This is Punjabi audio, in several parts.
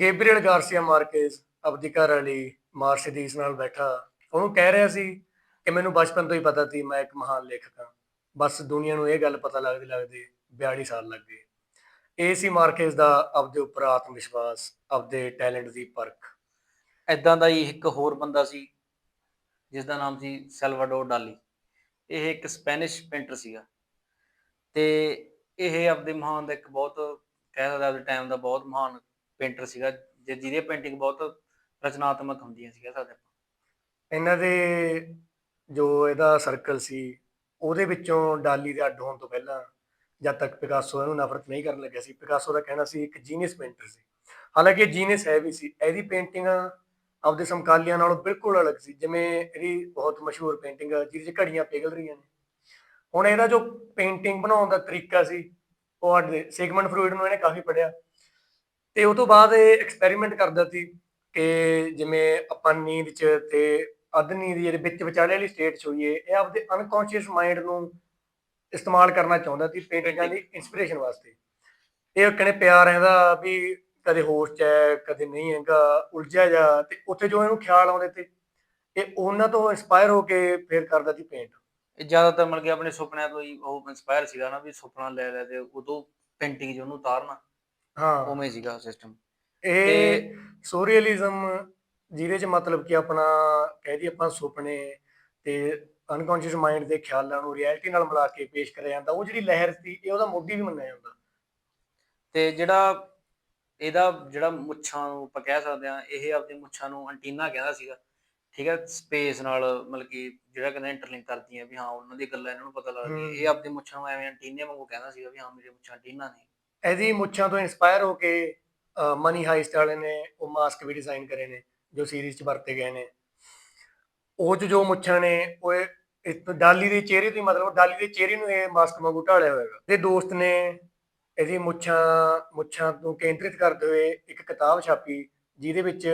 ਗੇਬਰੀਅਲ ਗਾਰਸੀਆ ਮਾਰਕੇਜ਼ ਆਪਦੀ ਘਰ ਵਾਲੀ ਮਾਰਸੀਡੀਜ਼ ਨਾਲ ਬੈਠਾ। ਉਹਨੂੰ ਕਹਿ ਰਿਹਾ ਸੀ ਕਿ ਮੈਨੂੰ ਬਚਪਨ ਤੋਂ ਹੀ ਪਤਾ ਸੀ ਮੈਂ ਇੱਕ ਮਹਾਨ ਲੇਖਕ ਹਾਂ। ਬਸ ਦੁਨੀਆ ਨੂੰ ਇਹ ਗੱਲ ਪਤਾ ਲੱਗਦੀ ਲੱਗਦੀ 42 ਸਾਲ ਲੱਗ ਗਏ। ਇਹ ਸੀ ਮਾਰਕੇਜ਼ ਦਾ ਆਪਦੇ ਉੱਪਰ ਆਤਮ ਵਿਸ਼ਵਾਸ ਆਪਦੇ ਟੈਲੈਂਟ ਦੀ ਪਰਖ। ਐਦਾਂ ਦਾ ਹੀ ਇੱਕ ਹੋਰ ਬੰਦਾ ਸੀ ਜਿਸ ਦਾ ਨਾਮ ਸੀ ਸੈਲਵਾਡੋਰ ਡਾਲੀ। ਇਹ ਇੱਕ ਸਪੈਨਿਸ਼ ਪੇਂਟਰ ਸੀਗਾ। ਤੇ ਇਹ ਆਪਦੇ ਮਹਾਨ ਦਾ ਇੱਕ ਬਹੁਤ ਕਹਿ ਸਕਦਾ ਆਪਦੇ ਟਾਈਮ ਦਾ ਬਹੁਤ ਮਹਾਨ ਪੇਂਟਰ ਸੀਗਾ, ਜਿ- ਜਿਹਦੀਆਂ ਪੇਂਟਿੰਗ ਬਹੁਤ ਰਚਨਾਤਮਕ ਹੁੰਦੀਆਂ ਸੀ ਕਹਿ ਸਕਦੇ ਇਹਨਾਂ ਦੇ ਜੋ ਇਹਦਾ ਸਰਕਲ ਸੀ, ਉਹਦੇ ਵਿੱਚੋਂ ਡਾਲੀ ਦੇ ਅੱਡ ਹੋਣ ਤੋਂ ਪਹਿਲਾਂ ਜਦ ਤੱਕ ਪਿਕਾਸੋ ਇਹਨੂੰ ਨਫ਼ਰਤ ਨਹੀਂ ਕਰਨ ਲੱਗਿਆ ਸੀ ਪਿਕਾਸੋ ਦਾ ਕਹਿਣਾ ਸੀ, ਇੱਕ ਜੀਨੀਅਸ ਪੇਂਟਰ ਸੀ। ਹਾਲਾਂਕਿ ਜੀਨੀਅਸ ਹੈ ਵੀ ਸੀ, ਇਹਦੀ ਪੇਂਟਿੰਗ ਆਪਦੇ ਸਮਕਾਲੀਆਂ ਨਾਲੋਂ ਬਿਲਕੁਲ ਅਲੱਗ ਸੀ, ਜਿਵੇਂ ਇਹਦੀ ਬਹੁਤ ਮਸ਼ਹੂਰ ਪੇਂਟਿੰਗ ਜਿਹਦੇ 'ਚ ਘੜੀਆਂ ਪਿਘਲ ਰਹੀਆਂ ਨੇ। ਹੁਣ ਇਹਦਾ ਜੋ ਪੇਂਟਿੰਗ ਬਣਾਉਣ ਦਾ ਤਰੀਕਾ ਸੀ, ਉਹ ਅੱਡ ਸਿਗਮੰਡ ਫਰੂਇਡ ਨੂੰ ਇਹਨੇ ਕਾਫੀ ਪੜਿਆ ਤੇ ਉਹ ਤੋਂ ਬਾਅਦ ਇਹ ਐਕਸਪੈਰੀਮੈਂਟ ਕਰਦਾ ਸੀ ਕਿ ਜਿਵੇਂ ਆਪਾਂ ਨੀਂਦ 'ਚ ਤੇ ਅੱਧ ਨੀਂਦ ਜਿਹੜੇ ਵਿੱਚ ਵਿਚਾਲੇ ਵਾਲੀ ਸਟੇਟ 'ਚ ਹੋਈਏ, ਇਹ ਆਪਦੇ ਅਨਕੌਂਸ਼ੀਅਸ ਮਾਈਂਡ ਨੂੰ ਇਸਤੇਮਾਲ ਕਰਨਾ ਚਾਹੁੰਦਾ ਸੀ ਪੇਂਟਿੰਗਾਂ ਦੀ ਇਨਸਪੀਰੇਸ਼ਨ ਵਾਸਤੇ। ਇਹ ਕਹਿੰਦੇ ਪਿਆਰ ਰਹਿੰਦਾ ਵੀ ਕਦੇ ਹੋਸ਼ 'ਚ ਹੈ, ਕਦੇ ਨਹੀਂ ਹੈਗਾ, ਉਲਝਿਆ ਜਾ, ਤੇ ਉੱਥੇ ਜੋ ਇਹਨੂੰ ਖਿਆਲ ਆਉਂਦੇ ਤੇ ਇਹ ਉਹਨਾਂ ਤੋਂ ਇਨਸਪਾਇਰ ਹੋ ਕੇ ਫਿਰ ਕਰਦਾ ਸੀ ਪੇਂਟ ਇਹ ਜ਼ਿਆਦਾਤਰ ਮਤਲਬ ਕਿ ਆਪਣੇ ਸੁਪਨਿਆਂ ਤੋਂ ਹੀ ਉਹ ਇਨਸਪਾਇਰ ਸੀਗਾ ਨਾ ਵੀ ਸੁਪਨਾ ਲੈ ਲੈ ਤੇ ਉਦੋਂ ਪੇਂਟਿੰਗ 'ਚ ਉਹਨੂੰ ਉਤਾਰਨਾ। ਹਾਂ। ਉਵੇਂ ਸੀਗਾ ਸਿਸਟਮ ਇਹ ਸੋਰੀਅਲਿਜ਼ਮ ਜਿਹਦੇ ਚ ਮਤਲਬ ਕਿ ਆਪਣਾ ਕਹਿ ਦਈਏ ਆਪਾਂ ਸੁਪਨੇ ਤੇ ਅਨਕੌਂਸ਼ੀਅਸ ਮਾਈਂਡ ਦੇ ਖਿਆਲਾਂ ਨੂੰ ਰਿਐਲਿਟੀ ਨਾਲ ਮਿਲਾ ਕੇ ਪੇਸ਼ ਕਰਿਆ ਜਾਂਦਾ ਉਹ ਜਿਹੜੀ ਲਹਿਰ ਸੀ ਇਹ ਉਹਦਾ ਮੋਢੀ ਵੀ ਮੰਨਿਆ ਜਾਂਦਾ। ਤੇ ਜਿਹੜਾ ਇਹਦਾ ਜਿਹੜਾ ਮੁੱਛਾਂ ਨੂੰ ਆਪਾਂ ਕਹਿ ਸਕਦੇ ਆ ਇਹ ਆਪਣੀ ਮੁੱਛਾਂ ਨੂੰ ਐਂਟੀਨਾ ਕਹਿੰਦਾ ਸੀਗਾ ਠੀਕ ਹੈ ਸਪੇਸ ਨਾਲ ਮਤਲਬ ਕਿ ਜਿਹੜਾ ਕਹਿੰਦਾ ਇੰਟਰਲਿੰਕ ਕਰਦੀਆਂ ਵੀ ਹਾਂ ਉਹਨਾਂ ਦੀ ਗੱਲਾਂ ਇਹਨਾਂ ਨੂੰ ਪਤਾ ਲੱਗਦੀ। ਇਹ ਆਪਣੀ ਮੁੱਛਾਂ ਨੂੰ ਐਵੇਂ ਐਂਟੀਨੇ ਵਾਂਗੂ ਕਹਿੰਦਾ ਸੀਗਾ ਵੀ ਹਾਂ ਮੇਰੀ ਮੁੱਛਾਂ ਐਂਟੀਨਾ ਨੇ। ਇਹਦੀ ਮੁੱਛਾਂ ਤੋਂ ਇਨਸਪਾਇਰ ਹੋ ਕੇ ਮਨੀ ਹਾਈਸਟ ਵਾਲੇ ਨੇ ਉਹ ਮਾਸਕ ਵੀ ਡਿਜ਼ਾਈਨ ਕਰੇ ਨੇ ਜੋ ਸੀਰੀਜ਼ ਚ ਵਰਤੇ ਗਏ ਨੇ। ਉਹ 'ਚ ਜੋ ਮੁੱਛਾਂ ਨੇ ਉਹ ਡਾਲੀ ਦੇ ਚਿਹਰੇ ਤੋਂ ਹੀ ਮਤਲਬ ਡਾਲੀ ਦੇ ਚਿਹਰੇ ਨੂੰ ਇਹ ਮਾਸਕ ਵਾਂਗੂ ਢਾਲਿਆ ਹੋਏਗਾ ਤੇ ਦੋਸਤ ਨੇ ਇਹਦੀ ਮੁੱਛਾਂ ਮੁੱਛਾਂ ਨੂੰ ਕੇਂਦਰਿਤ ਕਰਦੇ ਹੋਏ ਇੱਕ ਕਿਤਾਬ ਛਾਪੀ ਜਿਹਦੇ ਵਿੱਚ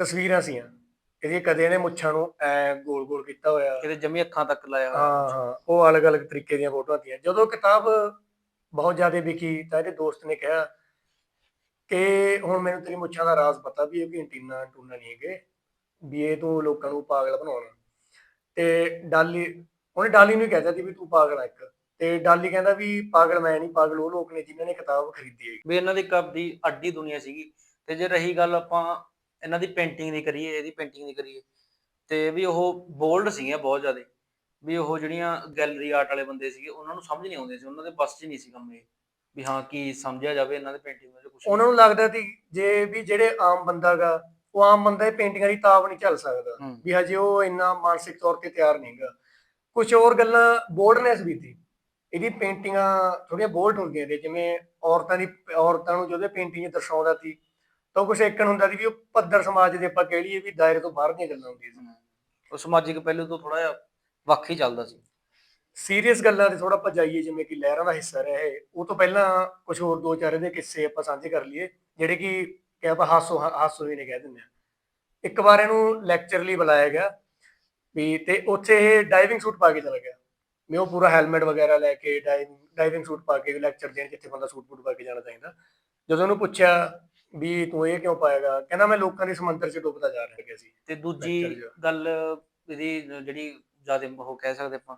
ਤਸਵੀਰਾਂ ਸੀਆਂ। ਇਹਦੀ ਕਦੇ ਇਹਨੇ ਮੁੱਛਾਂ ਨੂੰ ਐ ਗੋਲ ਗੋਲ ਕੀਤਾ ਹੋਇਆ। ਕਿਤੇ ਜਮੀ ਅੱਖਾਂ ਤੱਕ ਲਾਇਆ ਹੋਇਆ। ਹਾਂ ਹਾਂ ਉਹ ਅਲੱਗ-ਅਲੱਗ ਤਰੀਕੇ ਦੀਆਂ ਫੋਟੋਆਂ ਤੀਆਂ। ਜਦੋਂ ਕਿਤਾਬ ਬਹੁਤ ਜ਼ਿਆਦਾ ਵਿਕੀ ਤਾਂ ਇਹਦੇ ਦੋਸਤ ਨੇ ਕਿਹਾ ਕਿ ਹੁਣ ਮੈਨੂੰ ਤੇਰੀ ਮੁੱਛਾਂ ਦਾ ਰਾਜ਼ ਪਤਾ ਵੀ ਇਹ ਕਿ ਐਂਟੀਨਾ ਟੂਨਾ ਨਹੀਂ ਹੈਗੇ, ਵੀ ਇਹ ਤੂੰ ਲੋਕਾਂ ਨੂੰ ਪਾਗਲ ਬਣਾਉਣਾ। ਤੇ ਡਾਲੀ, ਉਹਨੇ ਡਾਲੀ ਨੂੰ ਕਹਿ ਕਹਿਤਾ ਵੀ ਤੂੰ ਪਾਗਲ ਆ ਇੱਕ। ਤੇ ਡਾਲੀ ਕਹਿੰਦਾ ਵੀ ਪਾਗਲ ਮੈਂ ਨਹੀਂ, ਪਾਗਲ ਉਹ ਲੋਕ ਨੇ ਜਿਨ੍ਹਾਂ ਨੇ ਕਿਤਾਬ ਖਰੀਦੀ ਹੈ ਵੀ ਇਹਨਾਂ ਦੀ ਕੱਪ ਦੀ ਅੱਡੀ ਦੁਨੀਆ ਸੀਗੀ। ਤੇ ਜੇ ਰਹੀ ਗੱਲ ਆਪਾਂ ਇਹਨਾਂ ਦੀ ਪੇਂਟਿੰਗ ਦੀ ਕਰੀਏ, ਇਹਦੀ ਪੇਂਟਿੰਗ ਦੀ ਕਰੀਏ, ਤੇ ਵੀ ਉਹ ਬੋਲਡ ਸੀਗੀਆਂ ਬਹੁਤ ਜ਼ਿਆਦਾ। ਵੀ ਉਹ ਜਿਹੜੀਆਂ ਗੈਲਰੀ ਆਰਟ ਵਾਲੇ ਬੰਦੇ ਸੀਗੇ ਉਹਨਾਂ ਨੂੰ ਸਮਝ ਨਹੀਂ ਆਉਂਦੇ ਸੀ ਉਹਨਾਂ ਦੇ ਬਸ 'ਚ ਨਹੀਂ ਸੀ ਕੰਮ ਇਹ ਵੀ ਹਾਂ ਕੀ ਸਮਝਿਆ ਜਾਵੇ ਇਹਨਾਂ ਦੇ ਪੇਂਟਿੰਗ ਵਿੱਚ ਕੁਝ ਉਹਨਾਂ ਨੂੰ ਲੱਗਦਾ ਸੀ ਜੇ ਵੀ ਜਿਹੜੇ ਆਮ ਬੰਦਾਗਾ ਉਹ ਆਮ ਬੰਦਾ ਇਹ ਪੇਂਟਿੰਗਾਂ ਦੀ ਤਾਬ ਨਹੀਂ ਝੱਲ ਸਕਦਾ ਵੀ ਹਜੇ ਉਹ ਇੰਨਾ ਮਾਨਸਿਕ ਤੌਰ ਤੇ ਤਿਆਰ ਨਹੀਂਗਾ ਕੁਝ ਹੋਰ ਗੱਲਾਂ ਬੋਲਡਨੈਸ ਵੀ ਸੀ। ਇਹਦੀ ਪੇਂਟਿੰਗਾਂ ਥੋੜੀਆਂ ਬੋਲਡ ਹੁੰਦੀਆਂ ਨੇ ਜਿਵੇਂ ਔਰਤਾਂ ਦੀ ਔਰਤਾਂ ਨੂੰ ਜਦੋਂ ਪੇਂਟਿੰਗ ਦਰਸਾਉਂਦਾ ਸੀ ਤਾਂ ਕੁਝ ਇੱਕਣ ਹੁੰਦਾ ਸੀ ਵੀ ਉਹ ਪੱਧਰ ਸਮਾਜ ਦੇ ਆਪਾਂ ਕਹਿ ਲਈਏ ਵੀ ਦਾਇਰੇ ਤੋਂ ਬਾਹਰ ਦੀਆਂ ਗੱਲਾਂ ਹੁੰਦੀਆਂ ਸੀ। ਉਹ ਸਮਾਜਿਕ ਪਹਿਲੂ ਤੋਂ ਥੋੜਾ ਜਿਹਾ ਵੱਖ ਹੀ ਚੱਲਦਾ ਸੀ। ਸੀਰੀਅਸ ਗੱਲਾਂ ਤੇ ਥੋੜਾ ਭਜਾਈਏ ਜਿਵੇਂ ਕਿ ਲਹਿਰਾਂ ਦਾ ਹਿੱਸਾ ਰਿਹਾ ਇਹ ਉਹ ਤੋਂ ਪਹਿਲਾਂ ਕੁਝ ਹੋਰ ਦੋ ਚਾਰ ਦੇ ਕਿੱਸੇ ਆਪਾਂ ਸਾਂਝੇ ਕਰ ਲਈਏ ਜਿਹੜੇ ਕਿ ਕਿ ਆਪਾਂ ਹਾਸੋ ਹਾਸੋ ਹੀ ਨੇ ਕਹਿ ਦਿੰਦੇ ਆ। ਇੱਕ ਵਾਰ ਇਹਨੂੰ ਲੈਕਚਰ ਲਈ ਬੁਲਾਇਆ ਗਿਆ ਵੀ ਤੇ ਉੱਥੇ ਇਹ ਡਾਈਵਿੰਗ ਸੂਟ ਪਾ ਕੇ ਚਲਾ ਗਿਆ। ਵੀ ਉਹ ਪੂਰਾ ਹੈਲਮਟ ਵਗੈਰਾ ਲੈ ਕੇ ਡਾਈਵਿੰਗ ਸੂਟ ਪਾ ਕੇ ਲੈਕਚਰ ਦੇਣ ਜਿੱਥੇ ਬੰਦਾ ਸੂਟ ਬੂਟ ਪਾ ਕੇ ਜਾਣਾ ਚਾਹੀਦਾ। ਜਦੋਂ ਉਹਨੂੰ ਪੁੱਛਿਆ ਵੀ ਤੂੰ ਇਹ ਕਿਉਂ ਪਾਏਗਾ ਕਹਿੰਦਾ ਮੈਂ ਲੋਕਾਂ ਦੇ ਸਮੁੰਦਰ 'ਚ ਡੁੱਬਦਾ ਜਾ ਰਿਹਾ ਸੀ। ਤੇ ਦੂਜੀ। ਗੱਲ ਇਹਦੀ ਜਿਹੜੀ ਜ਼ਿਆਦਾ ਉਹ ਕਹਿ ਸਕਦੇ ਆਪਾਂ।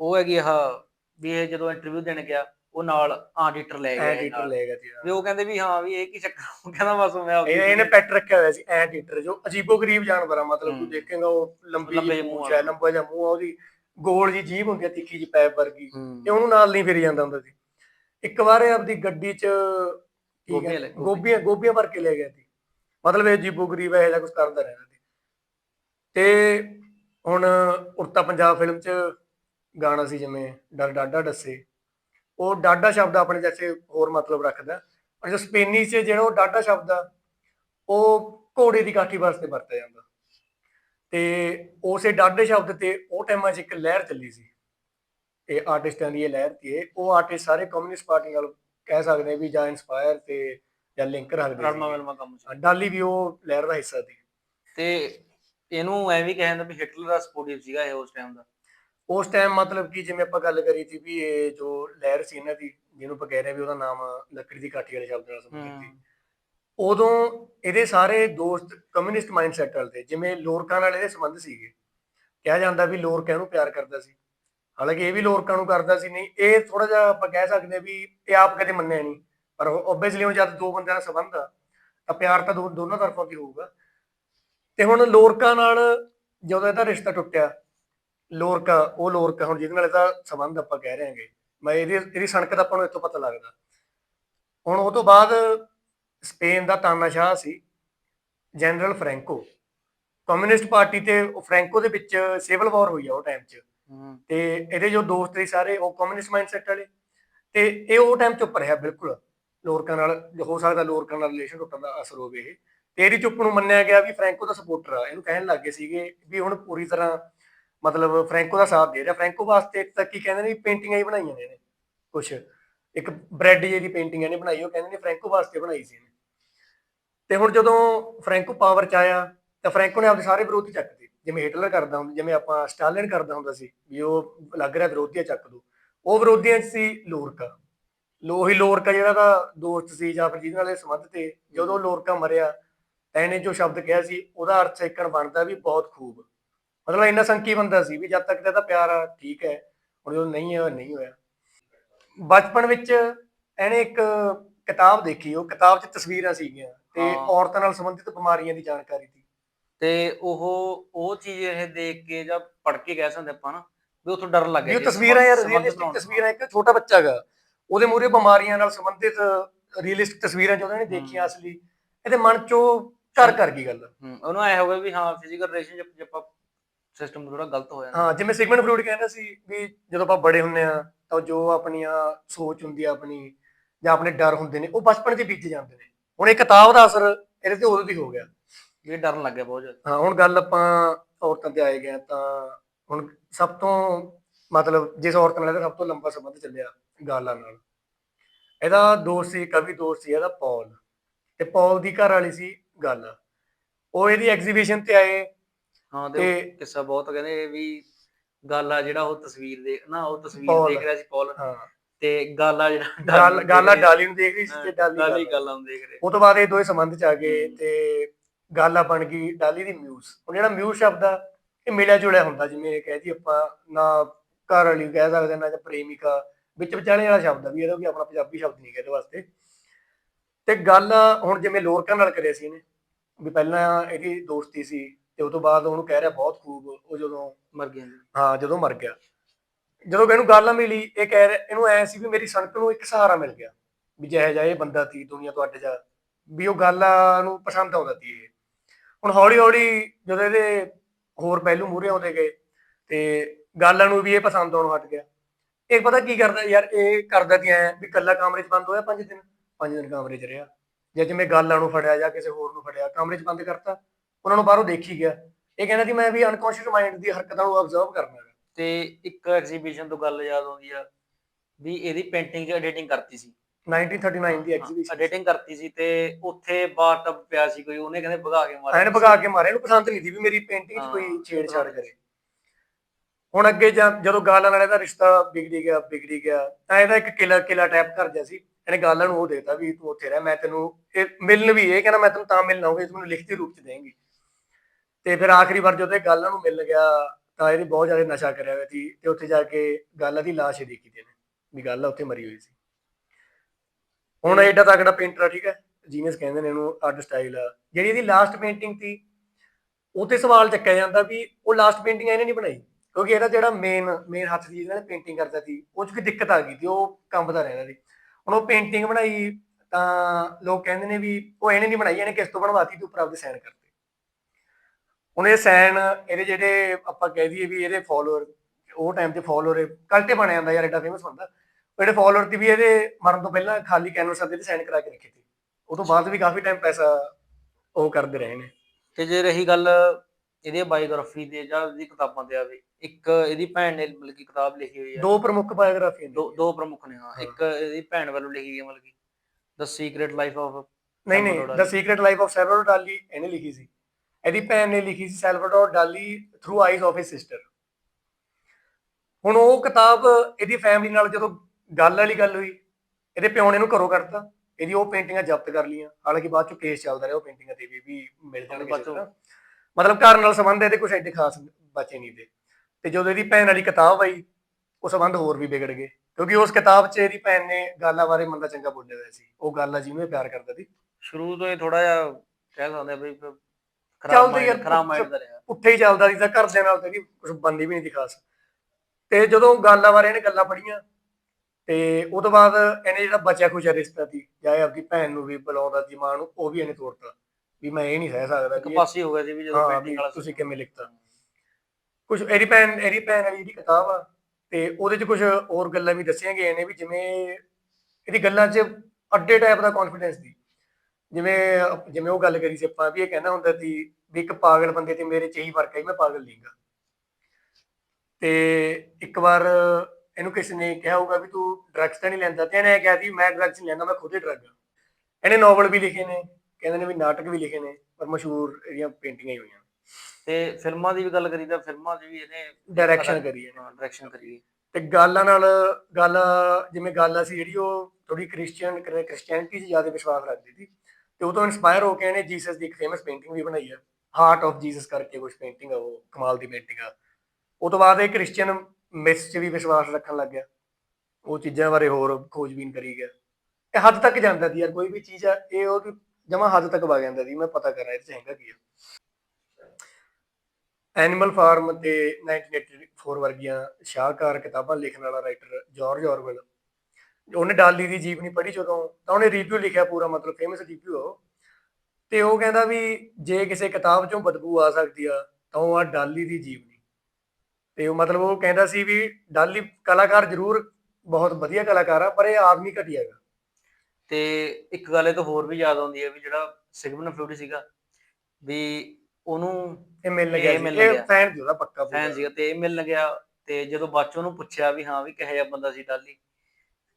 ਉਹ ਹੈਗੀ ਆਹ ਵੀ ਇਹ ਜਦੋਂ ਇੰਟਰਵਿਊ ਦੇਣ ਗਿਆ ਉਹ ਨਾਲ ਆਡੀਟਰ ਲੈ ਗਿਆ ਇਹ ਐਡੀਟਰ ਨਾਲ। ਲੈ ਗਿਆ ਵੀ ਉਹ ਕਹਿੰਦੇ ਵੀ ਹਾਂ ਵੀ ਇਹ ਕੀ ਚੱਕਰ ਉਹ ਕਹਿੰਦਾ ਬਸ ਮੈਂ ਆਪਦੀ ਇਹ ਇਹਨੇ ਪੈਟ ਰੱਖਿਆ ਹੋਇਆ ਸੀ ਐਡੀਟਰ ਜੋ ਅਜੀਬੋ ਗਰੀਬ ਜਾਨਵਰ ਆ ਮਤਲਬ ਤੂੰ। ਦੇਖੇਗਾ ਉਹ ਲੰਬੀ ਲੰਬੇ ਜਿਹੀ ਜਿਹੇ ਮੂੰਹ ਮੂੰਹ ਹੈ ਲੰਬਾ ਜਿਹਾ ਮੂੰਹ ਆ ਉਹਦੀ ਗੋਲ ਜੀ ਜੀਭ ਹੁੰਦੀ ਆ ਤਿੱਖੀ ਜੀ ਪੈਪ ਵਰਗੀ। ਹੂੰ। ਤੇ ਉਹਨੂੰ ਨਾਲ ਨਹੀਂ ਫਿਰੀ ਜਾਂਦਾ ਹੁੰਦਾ ਸੀ। ਇੱਕ ਵਾਰ ਇਹ ਆਪਦੀ ਗੱਡੀ 'ਚ ਕੀ ਗੋਭੀਆਂ ਕਹਿੰਦੇ- ਲੈ- ਗੋਭੀਆਂ ਗੋਭੀਆਂ ਭਰ ਕੇ ਲੈ ਗਿਆ ਸੀ। ਮਤਲਬ ਇਹ ਅਜੀਬੋ ਗਰੀਬ ਹੈ ਇਹਦਾ ਕੁਝ ਕਰਦਾ ਰਹਿੰਦਾ ਸੀ। ਤੇ ਹੁਣ ਉੜਤਾ ਪੰਜਾਬ ਫਿਲਮ 'ਚ ਗਾਣਾ ਸੀ ਜਿਵੇਂ ਡਰ ਡਾਡਾ ਡੱਸੇ। ਉਹ ਡਾਡਾ ਸ਼ਬਦ ਆਪਣੇ ਜੈਸੇ ਹੋਰ ਮਤਲਬ ਰੱਖਦਾ। ਪਰ ਜੋ ਸਪੇਨੀ 'ਚ ਜਿਹੜਾ ਉਹ ਡਾਡਾ ਸ਼ਬਦ ਆ ਉਹ ਘੋੜੇ ਦੀ ਕਾਠੀ ਵਾਸਤੇ ਵਰਤਿਆ ਜਾਂਦਾ। ਤੇ ਉਸੇ ਡਾਡੇ ਸ਼ਬਦ ਤੇ ਉਹ ਟਾਈਮਾਂ 'ਚ ਇੱਕ ਲਹਿਰ ਚੱਲੀ ਸੀ। ਇਹ ਆਰਟਿਸਟਾਂ ਦੀ ਇਹ ਲਹਿਰ ਸੀ। ਉਹ ਆਰਟਿਸਟ ਸਾਰੇ ਕਮਿਊਨਿਸਟ ਪਾਰਟੀ ਨਾਲ ਕਹਿ ਸਕਦੇ ਵੀ ਜਾਂ ਇਨਸਪਾਇਰ ਤੇ ਜਾਂ ਲਿੰਕ ਰੱਖਦੇ ਸੀ। ਡਾਲੀ ਵੀ ਉਹ ਲਹਿਰ ਦਾ ਹਿੱਸਾ ਸੀ। ਤੇ ਇਹਨੂੰ ਐ ਵੀ ਕਹਿੰਦਾ ਵੀ ਹਿਟਲਰ ਦਾ ਸਪੋਰਟਿਵ ਸੀਗਾ ਇਹ ਉਸ ਟਾਈਮ ਦਾ। ਉਸ ਟਾਈਮ ਮਤਲਬ ਕਿ ਜਿਵੇਂ ਆਪਾਂ ਗੱਲ ਕਰੀ ਸੀ ਵੀ ਇਹ ਜੋ ਲਹਿਰ ਸੀ ਇਹਨਾਂ ਦੀ ਜਿਹਨੂੰ ਆਪਾਂ ਕਹਿ ਰਹੇ ਵੀ ਉਹਦਾ ਨਾਮ ਲੱਕੜੀ ਦੀ ਕਾਠੀ ਵਾਲੇ ਸ਼ਬਦ ਨਾਲ ਸੰਬੰਧਿਤ ਸੀ। ਉਦੋਂ ਇਹਦੇ ਸਾਰੇ ਦੋਸਤ ਕਮਿਊਨਿਸਟ ਮਾਈਂਡਸੈਟ ਵਾਲੇ ਤੇ ਜਿਵੇਂ ਲੋਰਕਾਂ ਨਾਲ ਇਹਦੇ ਸੰਬੰਧ ਸੀਗੇ। ਕਿਹਾ ਜਾਂਦਾ ਵੀ ਲੋਰਕਾ ਇਹਨੂੰ ਪਿਆਰ ਕਰਦਾ ਸੀ। ਹਾਲਾਂਕਿ ਇਹ ਵੀ ਲੋਰਕਾਂ ਨੂੰ ਕਰਦਾ ਸੀ ਨਹੀਂ ਇਹ ਥੋੜਾ ਜਿਹਾ ਆਪਾਂ ਕਹਿ ਸਕਦੇ ਵੀ ਇਹ ਆਪ ਕਦੇ ਮੰਨਿਆ ਨਹੀਂ। ਪਰ ਓਬਵੀਅਸਲੀ ਹੁਣ ਜਦ ਦੋ ਬੰਦਿਆਂ ਦਾ ਸੰਬੰਧ ਆ ਤਾਂ ਪਿਆਰ ਤਾਂ ਦੋ- ਦੋਨੋਂ ਤਰਫਾਂ ਹੀ ਹੋਊਗਾ। ਤੇ ਹੁਣ ਲੋਰਕਾ ਨਾਲ ਜਦੋਂ ਇਹਦਾ ਰਿਸ਼ਤਾ ਟੁੱਟਿਆ ਲੋਰਕਾ ਉਹ ਲੋਰਕਾ ਹੁਣ ਜਿਹਦੇ ਨਾਲ ਇਹਦਾ ਸੰਬੰਧ ਆਪਾਂ ਕਹਿ ਰਹੇ ਹਾਂਗੇ ਮੈਂ ਇਹਦੀ ਇਹਦੀ ਸਣਕ ਦਾ ਆਪਾਂ ਨੂੰ ਇੱਥੋਂ ਪਤਾ ਲੱਗਦਾ। ਹੁਣ ਉਹ ਤੋਂ ਬਾਅਦ ਸਪੇਨ ਦਾ ਤਾਨਾਸ਼ਾਹ ਸੀ ਜਨਰਲ ਫ੍ਰੈਂਕੋ। ਕਮਿਊਨਿਸਟ ਪਾਰਟੀ ਤੇ ਉਹ ਫ੍ਰੈਂਕੋ ਦੇ ਵਿੱਚ ਸਿਵਲ ਵਾਰ ਹੋਈ ਆ ਉਹ ਟਾਈਮ 'ਚ। ਤੇ ਇਹਦੇ ਜੋ ਦੋਸਤ ਸੀ ਸਾਰੇ ਉਹ ਕਮਿਊਨਿਸਟ ਮਾਈਂਡਸੈਟ ਵਾਲੇ। ਤੇ ਇਹ ਉਹ ਟਾਈਮ ਚੁੱਪ ਰਿਹਾ ਬਿਲਕੁਲ। ਲੋਰਕਾਂ ਨਾਲ ਹੋ ਸਕਦਾ ਲੋਰਕਾਂ ਨਾਲ ਰਿਲੇਸ਼ਨ ਟੁੱਟਣ ਦਾ ਅਸਰ ਹੋਵੇ ਇਹ। ਤੇ ਇਹਦੀ ਚੁੱਪ ਨੂੰ ਮੰਨਿਆ ਗਿਆ ਵੀ ਫ੍ਰੈਂਕੋ ਦਾ ਸਪੋਰਟਰ ਆ। ਇਹਨੂੰ ਕਹਿਣ ਲੱਗੇ ਸੀਗੇ ਵੀ ਹੁਣ ਪੂਰੀ ਤਰ੍ਹਾਂ ਮਤਲਬ ਫ੍ਰੈਂਕੋ ਦਾ ਸਾਥ ਦੇ ਰਿਹਾ। ਫ੍ਰੈਂਕੋ ਵਾਸਤੇ ਇੱਕ ਤੱਕ ਕੀ ਕਹਿੰਦੇ ਨੇ ਪੇਂਟਿੰਗਾਂ ਹੀ ਬਣਾਈਆਂ ਨੇ ਇਹਨੇ, ਕੁਛ। ਇੱਕ ਬ੍ਰੈਡ ਜਿਹੀ ਪੇਂਟਿੰਗ ਇਹਨੇ ਬਣਾਈ, ਉਹ ਕਹਿੰਦੇ ਨੇ ਫ੍ਰੈਂਕੋ ਵਾਸਤੇ ਬਣਾਈ ਸੀ ਇਹਨੇ। ਤੇ ਹੁਣ ਜਦੋਂ ਫ੍ਰੈਂਕੋ ਪਾਵਰ ਚ ਆਇਆ, ਤਾਂ ਫ੍ਰੈਂਕੋ ਨੇ ਆਪਣੇ ਸਾਰੇ ਵਿਰੋਧੀ ਚੱਕਦੇ ਜਿਵੇਂ ਹਿਟਲਰ ਕਰਦਾ ਹੁੰਦਾ, ਜਿਵੇਂ ਆਪਾਂ ਸਟਾਲਿਨ ਕਰਦਾ ਹੁੰਦਾ ਸੀ, ਵੀ ਉਹ ਲੱਗ ਰਿਹਾ ਵਿਰੋਧੀਆਂ ਚੱਕ ਦੋ। ਉਹ ਵਿਰੋਧੀਆਂ 'ਚ ਸੀ ਲੋਰਕਾ। ਲੋਹੀ ਲੋਰਕਾ ਜਿਹੜਾ ਦਾ ਦੋਸਤ ਸੀ ਜਾਂ ਫਿਰ ਜਿਹਦੇ ਨਾਲ ਇਹ ਸੰਬੰਧ ਤੇ, ਜਦੋਂ ਲੋਰਕਾ ਮਰਿਆ ਤਾਂ ਇਹਨੇ ਜੋ ਸ਼ਬਦ ਕਿਹਾ ਸੀ ਉਹਦਾ ਅਰਥ ਸੇਕਣ ਬਣਦਾ ਵੀ ਬਹੁਤ ਖੂਬ। ਮਤਲਬ ਇੰਨਾ ਸੰਕੀ ਬੰਦਾ ਸੀ ਵੀ ਜਦ ਤੱਕ ਤਾਂ ਇਹਦਾ ਪਿਆਰ ਠੀਕ ਹੈ ਹੁਣ ਜਦੋਂ ਨਹੀਂ ਹੋਇਆ ਨਹੀਂ ਹੋਇਆ। ਬਚਪਨ ਵਿੱਚ ਇਹਨੇ ਇੱਕ ਕਿਤਾਬ ਦੇਖੀ ਉਹ ਕਿਤਾਬ 'ਚ ਤਸਵੀਰਾਂ ਸੀਗੀਆਂ ਤੇ। ਔਰਤਾਂ ਨਾਲ ਸੰਬੰਧਿਤ ਬਿਮਾਰੀਆਂ ਦੀ ਜਾਣਕਾਰੀ ਸੀ। ਤੇ ਉਹ ਉਹ ਚੀਜ਼ ਇਹ ਦੇਖ ਕੇ ਜਾਂ ਪੜ ਕੇ ਕਹਿ ਸਕਦੇ ਆਪਾਂ ਨਾ ਵੀ ਉੱਥੋਂ ਡਰ ਲੱਗ ਗਿਆ ਜੀ, ਤਸਵੀਰਾਂ ਯਾਰ ਰੀਅਲਿਸਟਿਕ। ਤਸਵੀਰਾਂ ਇੱਕ ਛੋਟਾ ਬੱਚਾ ਹੈਗਾ ਉਹਦੇ ਮੂਹਰੇ ਬਿਮਾਰੀਆਂ ਨਾਲ ਸੰਬੰਧਿਤ ਰੀਅਲਿਸਟਿਕ ਤਸਵੀਰਾਂ ਜਦੋਂ ਇਹਨੇ ਦੇਖੀਆਂ ਅਸਲੀ। ਇਹਦੇ ਮਨ 'ਚੋਂ ਘਰ ਕਰ ਗਈ ਗੱਲ ਹੂੰ ਉਹਨੂੰ ਐ ਹੋ ਗਿਆ ਵੀ ਹਾਂ ਫਿਜ਼ੀਕਲ ਰਿਲੇਸ਼ਨਸ਼ਿਪ ਜੇ ਆਪਾਂ ਸਿਸਟਮ ਥੋੜਾ ਗਲਤ ਹੋ ਜਾਂਦਾ। ਹਾਂ ਜਿਵੇਂ ਸਿਗਮੰਡ ਫਰੂਡ ਕਹਿੰਦਾ ਸੀ ਵੀ ਜਦੋਂ ਆਪਾਂ ਬੜੇ ਹੁੰਨੇ ਆ ਤਾਂ ਜੋ ਆਪਣੀਆਂ ਸੋਚ ਹੁੰਦੀ ਆ ਆਪਣੀ ਜਾਂ ਆਪਣੇ ਡਰ ਹੁੰਦੇ ਨੇ ਉਹ ਬਚਪਨ 'ਚ ਬੀਤ ਜਾਂਦੇ ਨੇ। ਹੁਣ ਇਹ ਕਿਤਾਬ ਦਾ ਅਸਰ ਇਹਦੇ ਤੇ ਉਦੋਂ ਦੀ ਹੋ ਗਿਆ। ਵੀ ਡਰਨ ਲੱਗ ਗਿਆ ਬਹੁਤ ਜ਼ਿਆਦਾ। ਹਾਂ ਹੁਣ ਗੱਲ ਆਪਾਂ ਔਰਤਾਂ ਤੇ ਆਏ ਗਏ ਤਾਂ ਹੁਣ ਸਭ ਤੋਂ ਮਤਲਬ ਜਿਸ ਔਰਤ ਨਾਲ ਇਹਦਾ ਸਭ ਤੋਂ ਲੰਬਾ ਸੰਬੰਧ ਚੱਲਿਆ ਗਾਲਾ ਨਾਲ। ਇਹਦਾ ਦੋਸਤ ਸੀ ਕਵੀ ਦੋਸਤ ਸੀ ਇਹਦਾ ਪੌਲ। ਤੇ ਪੌਲ ਦੀ ਘਰ ਵਾਲੀ ਸੀ ਗਾਲਾ ਉਹ ਇਹਦੀ ਐਗਜ਼ੀਬਿਸ਼ਨ ਤੇ ਆਏ। ਹਾਂ ਤੇ ਤੇ- ਉਹ ਕਿੱਸਾ ਬਹੁਤ ਕਹਿੰਦੇ ਵੀ ਗੱਲ ਆ ਜਿਹੜਾ ਉਹ ਤਸਵੀਰ ਦੇ ਨਾ ਉਹ ਤਸਵੀਰ ਪੌਲ। ਦੇਖ ਰਿਹਾ ਸੀ ਪੌਲ। ਹਾਂ। ਤੇ ਗੱਲ ਆ ਜਿਹੜਾ ਗੱਲ ਗਾਲਾ ਡਾਲੀ ਨੂੰ ਦੇਖ ਰਹੀ ਸੀ ਤੇ। ਡਾਲੀ ਗਾਲਾ। ਗੱਲਾਂ ਨੂੰ ਦੇਖ ਰਿਹਾ। ਉਹ ਤੋਂ ਬਾਅਦ ਇਹ ਦੋਵੇਂ ਸੰਬੰਧ ਚ ਆ ਗਏ ਤੇ ਗਾਲਾ ਬਣ ਗਈ ਡਾਲੀ ਦੀ ਮਿਊਜ਼ ਹੁਣ ਜਿਹੜਾ ਮਿਊਜ਼ ਸ਼ਬਦ ਆ ਇਹ ਮਿਲਿਆ ਜੁਲਿਆ ਹੁੰਦਾ ਜਿਵੇਂ ਇਹ ਕਹਿ ਜੀ ਆਪਾਂ ਨਾ ਘਰ ਵਾਲੀ ਕਹਿ ਸਕਦੇ ਨਾ ਜਾਂ ਪ੍ਰੇਮਿਕਾ। ਵਿੱਚ ਵਿਚਾਲੇ ਵਾਲਾ ਸ਼ਬਦ ਆ ਵੀ ਇਹਦਾ ਵੀ ਆਪਣਾ ਪੰਜਾਬੀ ਸ਼ਬਦ ਨਹੀਂ ਇਹਦੇ ਵਾਸਤੇ। ਤੇ ਗੱਲ ਹੁਣ ਜਿਵੇਂ ਲੋਰਕਾਂ ਨਾਲ ਕਰਿਆ ਸੀ ਇਹਨੇ ਵੀ ਪਹਿਲਾਂ ਇਹਦੀ ਦੋਸਤੀ ਸੀ ਤੇ ਉਹ ਤੋਂ ਬਾਅਦ ਉਹਨੂੰ ਕਹਿ ਰਿਹਾ ਬਹੁਤ ਖੂਬ ਉਹ ਜਦੋਂ ਮਰ ਗਿਆ ਜੀ। ਹਾਂ ਜਦੋਂ ਮਰ ਗਿਆ। ਜਦੋਂ ਇਹਨੂੰ ਗੱਲ ਮਿਲੀ ਇਹ ਕਹਿ ਰਿਹਾ ਇਹਨੂੰ ਐ ਸੀ ਵੀ ਮੇਰੀ ਸਣਕ ਨੂੰ ਇੱਕ ਸਹਾਰਾ ਮਿਲ ਗਿਆ ਵੀ ਜਿਹੇ ਇਹ ਬੰਦਾ ਸੀ ਦੁਨੀਆ ਤੋਂ ਅੱਡ ਜਾ ਵੀ ਉਹ ਗੱਲ ਨੂੰ ਪਸੰਦ ਆਉਂਦਾ ਸੀ ਇਹ। ਹੁਣ ਹੌਲੀ ਹੌਲੀ ਜਦੋਂ ਇਹਦੇ ਹੋਰ ਪਹਿਲੂ ਮੂਹਰੇ ਆਉਂਦੇ ਗਏ ਤੇ ਗੱਲਾਂ ਨੂੰ ਵੀ ਇਹ ਪਸੰਦ ਆਉਣੋਂ ਹਟ ਗਿਆ। ਇਹ ਪਤਾ ਕੀ ਕਰਦਾ ਯਾਰ ਇਹ ਕਰਦਾ ਕੀ ਐ ਵੀ ਕੱਲਾ ਕਮਰੇ 'ਚ ਬੰਦ ਹੋਇਆ ਪੰਜ ਦਿਨ? ਪੰਜ ਦਿਨ ਕਮਰੇ 'ਚ ਰਿਹਾ। ਜਾਂ ਜਿਵੇਂ ਗੱਲਾਂ ਨੂੰ ਫੜਿਆ ਜਾਂ ਕਿਸੇ ਹੋਰ ਨੂੰ ਫੜਿਆ ਕਮਰੇ 'ਚ ਬੰਦ ਕਰਤਾ। ਉਹਨਾਂ ਨੂੰ ਬਾਹਰੋਂ ਦੇਖੀ ਗਿਆ। ਇਹ ਕਹਿੰਦਾ ਸੀ ਮੈਂ ਵੀ ਅਨਕੌਂਸ਼ੀਅਸ ਮਾਈਂਡ ਦੀ ਹਰਕਤਾਂ ਨੂੰ ਆਬਜ਼ਰਵ ਕਰਨਾ ਹੈ ਤੇ ਇੱਕ ਐਗਜ਼ੀਬਿਸ਼ਨ ਤੋਂ ਗੱਲ ਯਾਦ ਆਉਂਦੀ ਆ ਵੀ ਇਹਦੀ ਪੇਂਟਿੰਗ 'ਚ ਐਡੀਟਿੰਗ ਕਰਤੀ ਸੀ। 1939 ਦੀ ਐਗਜ਼ੀਬਿਸ਼ਨ ਐਡੀਟਿੰਗ ਕਰਤੀ ਸੀ ਤੇ ਉੱਥੇ ਬਾਥਟਬ ਪਿਆ ਸੀ ਕੋਈ ਉਹਨੇ ਕਹਿੰਦੇ ਭਗਾ ਕੇ ਮਾਰਿਆ। ਐਨ ਭਗਾ ਕੇ ਮਾਰਿਆ। ਇਹਨੂੰ ਪਸੰਦ ਨਹੀਂ ਸੀ ਵੀ ਮੇਰੀ ਪੇਂਟਿੰਗ 'ਚ ਕੋਈ ਛੇੜਛਾੜ ਕਰੇ। ਹੁਣ ਅੱਗੇ ਜਦੋਂ ਗਾਲਾਂ ਨਾਲ ਇਹਦਾ ਰਿਸ਼ਤਾ ਵਿਗੜੀ ਗਿਆ ਵਿਗੜੀ ਗਿਆ ਤਾਂ ਇਹਦਾ ਇੱਕ ਕਿਲਾ ਕਿਲਾ ਟੈਪ ਕਰ ਗਿਆ ਸੀ। ਇਹਨੇ ਗਾਲਾਂ ਨੂੰ ਉਹ ਦੇਤਾ ਵੀ ਤੂੰ ਉੱਥੇ ਰਹਿ, ਮੈਂ ਤੈਨੂੰ ਇਹ ਮਿਲਣ ਵੀ, ਇਹ ਕਹਿੰਦਾ ਮੈਂ ਤੈਨੂੰ ਤਾਂ ਮਿਲਣਾ ਹੋਵੇ ਤੂੰ ਮੈਨੂੰ ਲਿਖਤੀ ਰੂਪ 'ਚ ਦੇਂਗੀ। ਤੇ ਫਿਰ ਆਖਰੀ ਵਾਰ ਜਦੋਂ ਇਹ ਗਾਲਾਂ ਨੂੰ ਮਿਲ ਗਿਆ, ਤਾਂ ਇਹਨੇ ਬਹੁਤ ਜ਼ਿਆਦਾ ਨਸ਼ਾ ਕਰਿਆ ਹੋਇਆ ਸੀ ਤੇ ਉੱਥੇ ਜਾ ਕੇ ਗਾਲਾਂ ਦੀ ਲਾਸ਼ ਹੀ ਦੇਖੀ ਤੇ ਇਹਨੇ, ਵੀ ਗਾਲਾਂ ਉੱਥੇ ਮਰੀ ਹੋਈ ਸੀ। ਹੁਣ ਐਡਾ ਤਕੜਾ ਪੇਂਟਰ ਆ, ਠੀਕ ਹੈ? ਜੀਨੀਅਸ ਕਹਿੰਦੇ ਨੇ ਇਹਨੂੰ ਅੱਡ ਸਟਾਈਲ ਜਿਹੜੀ ਇਹਦੀ ਲਾਸਟ ਪੇਂਟਿੰਗ ਸੀ, ਉਹ ਤੇ ਸਵਾਲ ਚੱਕਿਆ ਜਾਂਦਾ ਵੀ ਉਹ ਲਾਸਟ ਪੇਂਟਿੰਗ ਇਹਨੇ ਨਹੀਂ ਬਣਾਈ, ਕਿਉਂਕਿ ਇਹਦਾ ਜਿਹੜਾ ਮੇਨ ਮੇਨ ਹੱਥ ਸੀ ਜਿਹਨਾਂ ਨੇ ਪੇਂਟਿੰਗ ਕਰਦਾ ਸੀ, ਉਹ 'ਚ ਕੋਈ ਦਿੱਕਤ ਆ ਗਈ ਤੇ ਉਹ ਕੰਬਦਾ ਰਹਿੰਦਾ ਸੀ। ਹੁਣ ਉਹ ਪੇਂਟਿੰਗ ਬਣਾਈ, ਤਾਂ ਲੋਕ ਕਹਿੰਦੇ ਨੇ ਵੀ ਉਹ ਇਹਨੇ ਨਹੀਂ ਬਣਾਈ ਇਹਨੇ ਕਿਸ ਤੋਂ ਬਣਵਾਤੀ ਤੇ ਉੱਪਰ ਆਪਦੇ ਸਾਈਨ ਕਰਤੇ ਹੁਣ ਇਹ ਸਾਈਨ, ਇਹਦੇ ਜਿਹੜੇ ਆਪਾਂ ਕਹਿ ਦਈਏ ਵੀ ਇਹਦੇ ਫਾਲੋਅਰ ਉਹ ਟਾਈਮ ਤੇ ਫਾਲੋਅਰ ਕਲਟੇ ਬਣ ਜਾਂਦਾ ਯਾਰ ਐਡਾ ਫੇਮਸ ਬੰਦਾ ਜਿਹੜੇ ਫਾਲੋਅਰ ਸੀ ਵੀ ਇਹਦੇ ਮਰਨ ਤੋਂ ਪਹਿਲਾਂ ਖਾਲੀ ਕੈਨਵਸ ਤੇ ਸਾਈਨ ਕਰਾ ਕੇ ਰੱਖੇ ਸੀ ਉਹ ਤੋਂ ਬਾਅਦ ਵੀ ਕਾਫੀ ਟਾਈਮ ਪੈਸਾ ਉਹ ਕਰਦੇ ਰਹੇ ਨੇ। ਤੇ ਜੇ ਰਹੀ ਗੱਲ ਇਹਦੀ ਬਾਇਓਗ੍ਰਾਫੀ ਦੇ ਜਾਂ ਇਹਦੀ ਕਿਤਾਬਾਂ ਤੇ ਆਵੇ ਇੱਕ ਇਹਦੀ ਭੈਣ ਨੇ ਮਤਲਬ ਕਿ ਕਿਤਾਬ ਲਿਖੀ ਹੋਈ ਆ। ਦੋ ਪ੍ਰਮੁੱਖ ਬਾਇਓਗ੍ਰਾਫੀ ਦੋ ਦੋ ਪ੍ਰਮੁੱਖ ਨੇ ਹਾਂ। ਹਾਂ। ਇੱਕ ਇਹਦੀ ਭੈਣ ਵੱਲੋਂ ਲਿਖੀ ਗਈ ਹੈ ਮਤਲਬ ਕਿ ਦ ਸੀਕ੍ਰੀਟ ਲਾਈਫ ਆਫ ਨਹੀਂ ਨਹੀਂ। The secret life of Salvador Dali ਇਹਨੇ ਲਿਖੀ ਸੀ। ਇਹਦੀ ਭੈਣ ਨੇ ਲਿਖੀ ਸੀ Salvador Dali through eyes of his sister ਹੁਣ ਉਹ ਕਿਤਾਬ ਇਹਦੀ ਫੈਮਿਲੀ ਨਾਲ ਜਦੋਂ ਗੱਲ ਵਾਲੀ ਗੱਲ ਹੋਈ ਇਹਦੇ ਪਿਓ ਨੇ ਇਹਨੂੰ ਘਰੋਂ ਕੱਢਤਾ। ਇਹਦੀ ਉਹ ਪੇਂਟਿੰਗਾਂ ਜ਼ਬਤ ਕਰ ਲਈਆਂ। ਹਾਲਾਂਕਿ ਬਾਅਦ ਚ ਕੇਸ ਚੱਲਦਾ ਰਿਹਾ ਉਹ ਪੇਂਟਿੰਗਾਂ ਤੇ ਵੀ ਵੀ ਮਿਲ ਜਾਣ ਬਾਅਦ ਕਿਸੇ ਚੋਂ- ਤਰ੍ਹਾਂ ਮਤਲਬ ਘਰ ਨਾਲ ਸੰਬੰਧ ਇਹਦੇ ਕੁਝ ਐਡੇ ਖਾਸ ਬਚੇ ਨਹੀਂ ਤੇ ਤੇ ਜਦੋਂ ਇਹਦੀ ਭੈਣ ਵਾਲੀ ਕਿਤਾਬ ਆਈ ਉਹ ਸੰਬੰਧ ਹੋਰ ਵੀ ਵਿਗੜ ਗਏ। ਕਿਉਂਕਿ ਉਸ ਕਿਤਾਬ 'ਚ ਇਹਦੀ ਭੈਣ ਨੇ ਗਾਲਾਂ ਬਾਰੇ ਮੰਦਾ ਚੰਗਾ ਬੋਲਿਆ ਹੋਇਆ ਸੀ। ਉਹ ਗਾਲਾਂ ਜਿਹਨੂੰ ਇਹ ਪਿਆਰ ਕਰਦਾ ਸੀ। ਸ਼ੁਰੂ ਤੋਂ ਹੀ ਥੋੜਾ ਜਿਹਾ ਕਹਿ ਸਕਦੇ ਆ ਫਿਰ ਖਰਾਬ ਮਾਈਂਡ ਯਾਰ, ਖਰਾਬ ਮਾਈਂਡ ਦਾ ਰਿਹਾ। ਉੱਥੇ ਹੀ ਚੱਲਦਾ ਸੀ ਤਾਂ ਘਰਦਿਆਂ ਨਾਲ ਤੇ ਕੁਝ ਬੰਦੀ ਵੀ ਨਹੀਂ ਸੀ ਖਾਸ। ਤੇ ਜਦੋਂ ਗਾਲਾਂ ਬਾਰੇ ਇਹਨੇ ਗੱਲਾਂ ਪੜੀਆਂ ਤੇ ਉਹ ਤੋਂ ਬਾਅਦ ਇਹਨੇ ਜਿਹੜਾ ਬਚਿਆ ਖੁਚਿਆ ਰਿਸ਼ਤਾ ਸੀ ਜਾਂ ਇਹ ਆਪਦੀ ਭੈਣ ਨੂੰ ਵੀ ਬੁਲਾਉਂਦਾ ਸੀ ਮਾਂ ਨੂੰ ਉਹ ਵੀ ਇਹਨੇ ਤੋੜਤਾ। ਵੀ ਮੈਂ ਇਹ ਨਹੀਂ ਸਹਿ ਸਕਦਾ ਇਹ- ਪਾਸੇ ਹੋ ਗਿਆ ਸੀ ਵੀ ਜਦੋਂ ਪੇਂਟਿੰਗ ਵਾਲਾ ਤੁਸੀਂ ਕਿਵੇਂ ਲਿਖਤਾ। ਕੁਝ ਇਹਦੀ ਭੈਣ ਇਹਦੀ ਭੈਣ ਵਾਲੀ ਜਿਹੜੀ ਕਿਤਾਬ ਆ, ਤੇ ਉਹਦੇ 'ਚ ਕੁਝ ਹੋਰ ਗੱਲਾਂ ਵੀ ਦੱਸੀਆਂ ਗਈਆਂ ਨੇ ਵੀ ਜਿਵੇਂ ਇਹਦੀ ਗੱਲਾਂ 'ਚ ਅੱਡੇ ਟਾਈਪ ਦਾ ਕੌਨਫੀਡੈਂਸ ਦੀ ਜਿਵੇਂ ਜਿਵੇਂ ਉਹ ਗੱਲ ਕਰੀ ਸੀ ਆਪਾਂ ਵੀ ਇਹ ਕਹਿੰਦਾ ਹੁੰਦਾ ਸੀ ਵੀ ਇੱਕ ਪਾਗਲ ਬੰਦੇ ਤੇ ਮੇਰੇ 'ਚ ਹੀ ਫ਼ਰਕ ਹੈ ਮੈਂ ਪਾਗਲ ਨਹੀਂਗਾ ਤੇ ਇੱਕ ਵਾਰ ਇਹਨੂੰ ਕਿਸੇ ਨੇ ਕਿਹਾ ਹੋਊਗਾ ਵੀ ਤੂੰ ਡਰੱਗਸ ਤਾਂ ਨਹੀਂ ਲੈਂਦਾ ਤੇ ਇਹਨੇ ਕਿਹਾ ਸੀ ਮੈਂ ਡਰੱਗਸ ਨਹੀਂ ਲੈਂਦਾ, ਮੈਂ ਖੁਦ ਹੀ ਡਰੱਗ ਆ ਇਹਨੇ ਨੋਵਲ ਵੀ ਲਿਖੇ ਨੇ, ਕਹਿੰਦੇ ਨੇ ਵੀ ਨਾਟਕ ਵੀ ਲਿਖੇ ਨੇ, ਪਰ ਮਸ਼ਹੂਰ ਇਹਦੀਆਂ ਪੇਂਟਿੰਗਾਂ ਹੀ ਹੋਈਆਂ ਤੇ ਫਿਲਮਾਂ ਦੀ ਵੀ ਗੱਲ ਕਰੀ ਤਾਂ ਫਿਲਮਾਂ 'ਚ ਵੀ ਇਹਨੇ ਡਾਇਰੈਕਸ਼ਨ ਕਰੀ ਇਹਨੇ ਡਾਇਰੈਕਸ਼ਨ ਕਰੀ ਤੇ ਗਾਲਾਂ ਨਾਲ ਗੱਲ ਜਿਵੇਂ ਗੱਲ ਸੀ ਜਿਹੜੀ ਉਹ ਥੋੜੀ ਕ੍ਰਿਸਚੀਅਨ ਕ੍ਰਿਸਚੀਅਨਿਟੀ 'ਚ ਜ਼ਿਆਦਾ ਵਿਸ਼ਵਾਸ ਰੱਖਦੀ ਸੀ। ਤੇ ਉਹ ਤੋਂ ਇਨਸਪਾਇਰ ਹੋ ਕੇ ਇਹਨੇ ਜੀਸਸ ਦੀ ਇੱਕ ਫੇਮਸ ਪੇਂਟਿੰਗ ਵੀ ਬਣਾਈ ਆ। ਹਾਰਟ ਆਫ ਜੀਸਸ ਕਰਕੇ ਕੁਝ ਪੇਂਟਿੰਗ ਆ ਉਹ ਕਮਾਲ ਦੀ ਪੇਂਟਿੰਗ ਆ। ਉਹ ਤੋਂ ਬਾਅਦ ਇਹ ਕ੍ਰਿਸਚੀਅਨ ਮਿਸ 'ਚ ਵੀ ਵਿਸ਼ਵਾਸ ਰੱਖਣ ਲੱਗ ਗਿਆ। ਉਹ ਚੀਜ਼ਾਂ ਬਾਰੇ ਹੋਰ ਖੋਜਬੀਨ ਕਰੀ ਗਿਆ। ਇਹ ਹੱਦ ਤੱਕ ਜਾਂਦਾ ਸੀ ਯਾਰ ਕੋਈ ਵੀ ਚੀਜ਼ ਆ ਇਹ ਉਹਦੀ ਜਮਾ ਹੱਦ ਤੱਕ ਵਗ ਜਾਂਦਾ ਸੀ। ਮੈਂ ਪਤਾ ਕਰਾਂ ਇਹ 'ਚ ਹੈਗਾ ਕੀ ਆ। ਐਨੀਮਲ ਫਾਰਮ ਤੇ 1984 ਵਰਗੀਆਂ ਸ਼ਾਹਕਾਰ ਕਿਤਾਬਾਂ ਲਿਖਣ ਵਾਲਾ ਰਾਈਟਰ ਜਾਰਜ ਆਰਵੈਲ ਉਹਨੇ ਡਾਲੀ ਦੀ ਜੀਵਨੀ ਪੜ੍ਹੀ ਜਦੋਂ, ਤਾਂ ਉਹਨੇ ਰਿਵਿਊ ਲਿਖਿਆ ਪੂਰਾ, ਮਤਲਬ ਫੇਮਸ ਰਿਵਿਊ ਉਹ। ਤੇ ਉਹ ਕਹਿੰਦਾ ਵੀ ਜੇ ਕਿਸੇ ਕਿਤਾਬ ਚੋਂ ਬਦਬੂ ਆ ਸਕਦੀ ਆ, ਤਾਂ ਉਹ ਆ ਡਾਲੀ ਦੀ ਜੀਵਨੀ। ਤੇ ਉਹ ਮਤਲਬ ਉਹ ਕਹਿੰਦਾ ਸੀ ਵੀ ਡਾਲੀ ਕਲਾਕਾਰ ਜ਼ਰੂਰ ਬਹੁਤ ਵਧੀਆ ਕਲਾਕਾਰ ਆ, ਪਰ ਇਹ ਆਦਮੀ ਘਟੀਆ ਹੈਗਾ। ਤੇ ਇੱਕ ਗੱਲ ਇਹ ਤਾਂ ਹੋਰ ਵੀ ਯਾਦ ਆਉਂਦੀ ਹੈ ਵੀ ਜਿਹੜਾ ਸਿਗਮਨ ਫਰੂਡ ਸੀਗਾ, ਵੀ ਉਹਨੂੰ ਇਹ ਇਹ ਗਿਆ ਇਹ ਗਿਆ। ਫੈਨ ਸੀ ਉਹਦਾ ਪੱਕਾ ਪੂਰਾ। ਫੈਨ ਸੀਗਾ ਤੇ ਇਹ ਮਿਲਣ ਗਿਆ ਤੇ ਜਦੋਂ ਬਾਚੋ ਨੂੰ ਪੁੱਛਿਆ ਵੀ ਹਾਂ ਵੀ ਕਿਹੋ ਜਿਹਾ ਬੰਦਾ ਸੀ ਟਾਲੀ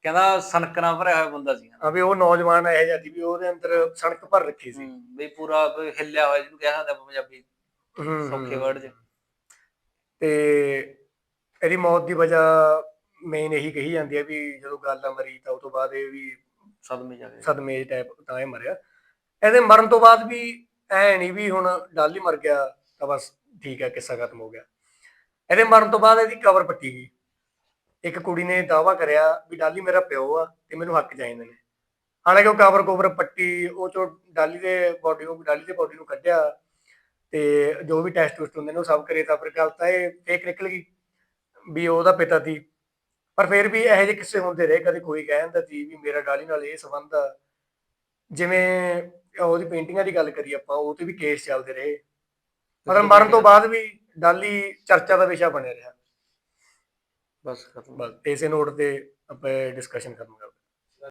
ਕਹਿੰਦਾ ਸਨਕਣਾ ਭਰਿਆ ਹੋਇਆ ਬੰਦਾ ਸੀ ਆ ਵੀ ਉਹ ਨੌਜਵਾਨ ਇਹੋ ਸੀ ਵੀ ਉਹਦੇ ਅੰਦਰ ਸਣਕ ਭਰ ਰੱਖੀ ਸੀ ਵੀ ਪੂਰਾ ਹਿੱਲਿਆ ਹੋਇਆ ਜਿਹਨੂੰ ਕਿਹਾ ਜਾਂਦਾ ਆਪਾਂ ਪੰਜਾਬੀ ਹੂੰ, ਸੌਖੇ ਹੂੰ। word 'ਚ। ਤੇ ਇਹਦੀ ਮੌਤ ਦੀ ਵਜ੍ਹਾ ਮੇਨ ਇਹੀ ਕਹੀ ਜਾਂਦੀ ਹੈ ਵੀ ਜਦੋਂ ਗਾਲਾ ਮਰੀ ਤਾਂ ਉਸ ਤੋਂ ਬਾਅਦ ਇਹ ਵੀ ਸਦਮੇ ਜਾ ਕੇ ਸਦਮੇ ਟਾਈਪ ਤਾਂ ਇਹ ਮਰਿਆ ਇਹਦੇ ਮਰਨ ਤੋਂ ਬਾਅਦ ਵੀ ਐ ਨਹੀਂ ਵੀ ਹੁਣ ਡਾਲੀ ਮਰ ਗਿਆ ਤਾਂ ਬਸ ਠੀਕ ਹੈ ਕਿੱਸਾ ਖਤਮ ਹੋ ਗਿਆ। ਇਹਦੇ ਮਰਨ ਤੋਂ ਬਾਅਦ ਇਹਦੀ ਕਬਰ ਪੱਟੀ ਗਈ। ਇੱਕ ਕੁੜੀ ਨੇ ਦਾਵਾ ਕਰਿਆ ਵੀ ਡਾਲੀ ਮੇਰਾ ਪਿਓ ਆ ਤੇ ਮੈਨੂੰ ਹੱਕ ਚਾਹੀਦੇ ਨੇ। ਹਾਲਾਂਕਿ ਉਹ ਕਬਰ ਕੋਬਰ ਪੱਟੀ, ਉਹ ਚੋਂ ਡਾਲੀ ਦੇ ਬੋਡੀ ਨੂੰ, ਡਾਲੀ ਦੇ ਬੋਡੀ ਨੂੰ ਕੱਢਿਆ ਤੇ ਜੋ ਵੀ ਟੈਸਟ ਟੁਸਟ ਹੁੰਦੇ ਨੇ ਉਹ ਸਭ ਕਰੇ ਤਾਂ ਫਿਰ ਗੱਲ ਤਾਂ ਇਹ ਫੇਕ ਨਿਕਲ ਗਈ ਵੀ ਉਹਦਾ ਪਿਤਾ ਸੀ ਪਰ ਫਿਰ ਵੀ ਇਹੋ ਜਿਹੇ ਕਿੱਸੇ ਹੁੰਦੇ ਰਹੇ, ਕਦੇ ਕੋਈ ਕਹਿ ਜਾਂਦਾ ਸੀ ਵੀ ਮੇਰਾ ਡਾਲੀ ਨਾਲ ਇਹ ਸੰਬੰਧ ਆ। ਜਿਵੇਂ ਉਹਦੀ ਪੇਂਟਿੰਗਾਂ ਦੀ ਗੱਲ ਕਰੀ ਆਪਾਂ ਉਹ ਤੇ ਵੀ ਕੇਸ ਚੱਲਦੇ ਰਹੇ। ਮਤਲਬ ਮਰਨ ਤੋਂ ਬਾਅਦ ਵੀ ਡਾਲੀ ਚਰਚਾ ਦਾ ਵਿਸ਼ਾ ਬਣਿਆ ਰਿਹਾ। ਬਸ ਖਤਮ। ਬਸ ਇਸੇ ਨੋਟ ਤੇ ਆਪਾਂ ਡਿਸਕਸ਼ਨ ਖਤਮ ਕਰਦੇ